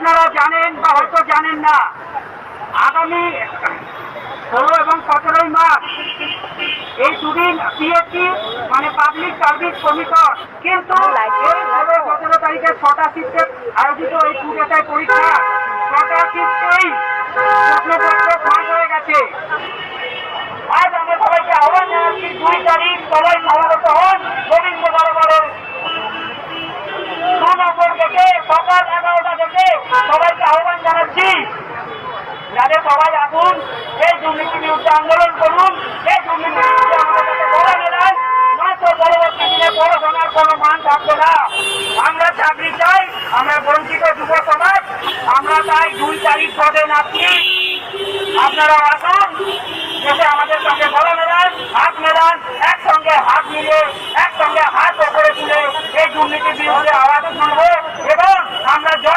আপনারা জানেন বা হয়তো জানেন না, আগামী ষোলো এবং সতেরোই মার্চ এই দুদিন পিএসসি মানে পাবলিক সার্ভিস কমিশন কিন্তু সতেরো তারিখে ছটা শিফটে আয়োজিত এই কুড়েটায় পরীক্ষা, ছটা শিফটেই প্রশ্নপত্র ফাঁস হয়ে গেছে। আজ আমরা সবাইকে আহ্বান জানাচ্ছি দুই তারিখ সবাই সমাগত হন গোবিন্দ বরাবরের দু নম্বর থেকে সকাল এগারোটা থেকে সবাইকে আহ্বান জানাচ্ছি। যাতে সবাই আসুন, এই দুর্নীতি বিরুদ্ধে আন্দোলন করুন। এই দুর্নীতি কোনো মান থাকবে না। আমরা চাকরি চাই, আমরা আমরা চাই দুই তারিখ পদে আপনারা আসুন আমাদের সঙ্গে বলা মেলান হাত মেলান, একসঙ্গে হাত মিলিয়ে, একসঙ্গে